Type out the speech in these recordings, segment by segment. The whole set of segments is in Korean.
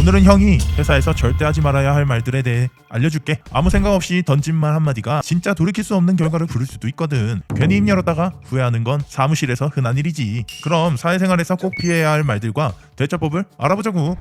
오늘은 형이 회사에서 절대 하지 말아야 할 말들에 대해 알려줄게. 아무 생각 없이 던진 말 한마디가 진짜 돌이킬 수 없는 결과를 부를 수도 있거든. 괜히 입 열었다가 후회하는 건 사무실에서 흔한 일이지. 그럼 사회생활에서 꼭 피해야 할 말들과 대처법을 알아보자고.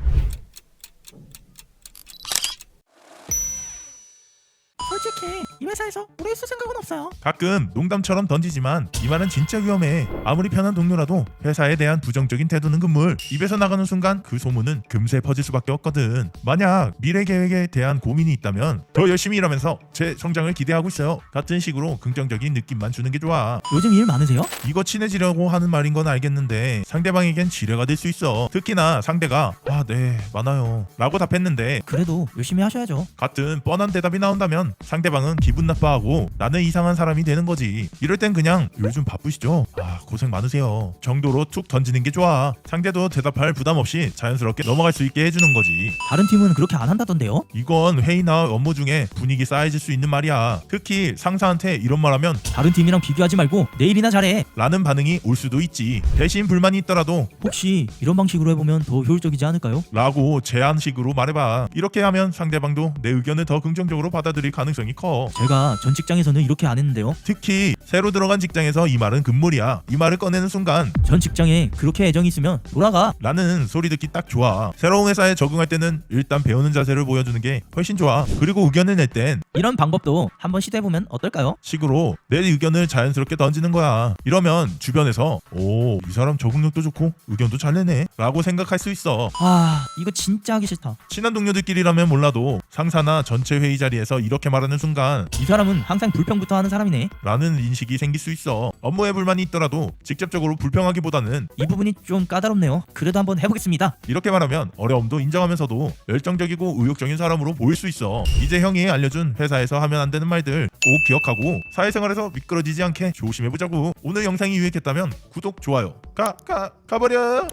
솔직히 이 회사에서 오래 있을 생각은 없어요. 가끔 농담처럼 던지지만 이 말은 진짜 위험해. 아무리 편한 동료라도 회사에 대한 부정적인 태도는 금물. 입에서 나가는 순간 그 소문은 금세 퍼질 수밖에 없거든. 만약 미래 계획에 대한 고민이 있다면 더 열심히 일하면서 제 성장을 기대하고 있어요. 같은 식으로 긍정적인 느낌만 주는 게 좋아. 요즘 일 많으세요? 이거 친해지려고 하는 말인 건 알겠는데 상대방에겐 지뢰가 될 수 있어. 특히나 상대가 아 네 많아요 라고 답했는데 그래도 열심히 하셔야죠. 같은 뻔한 대답이 나온다면 상 대방은 기분 나빠하고 나는 이상한 사람이 되는 거지. 이럴 땐 그냥 요즘 바쁘시죠? 아 고생 많으세요. 정도로 툭 던지는 게 좋아. 상대도 대답할 부담 없이 자연스럽게 넘어갈 수 있게 해주는 거지. 다른 팀은 그렇게 안 한다던데요? 이건 회의나 업무 중에 분위기 쌓여질 수 있는 말이야. 특히 상사한테 이런 말 하면 다른 팀이랑 비교하지 말고 내일이나 잘해. 라는 반응이 올 수도 있지. 대신 불만이 있더라도 혹시 이런 방식으로 해보면 더 효율적이지 않을까요? 라고 제안식으로 말해봐. 이렇게 하면 상대방도 내 의견을 더 긍정적으로 받아들일 가능성이 커. 제가 전 직장에서는 이렇게 안 했는데요. 특히 새로 들어간 직장에서 이 말은 금물이야. 이 말을 꺼내는 순간 전 직장에 그렇게 애정이 있으면 돌아가. 라는 소리 듣기 딱 좋아. 새로운 회사에 적응할 때는 일단 배우는 자세를 보여주는 게 훨씬 좋아. 그리고 의견을 낼 땐 이런 방법도 한번 시도해보면 어떨까요? 식으로 내 의견을 자연스럽게 던지는 거야. 이러면 주변에서 오, 이 사람 적응력도 좋고 의견도 잘 내네. 라고 생각할 수 있어. 아 이거 진짜 하기 싫다. 친한 동료들끼리라면 몰라도 상사나 전체 회의 자리에서 이렇게 말하는 순간 이 사람은 항상 불평부터 하는 사람이네. 라는 인식이 생길 수 있어. 업무에 불만이 있더라도 직접적으로 불평하기보다는 이 부분이 좀 까다롭네요. 그래도 한번 해보겠습니다. 이렇게 말하면 어려움도 인정하면서도 열정적이고 의욕적인 사람으로 보일 수 있어. 이제 형이 알려준 회사에서 하면 안 되는 말들 꼭 기억하고 사회생활에서 미끄러지지 않게 조심해보자고. 오늘 영상이 유익했다면 구독, 좋아요, 가, 가, 가버려!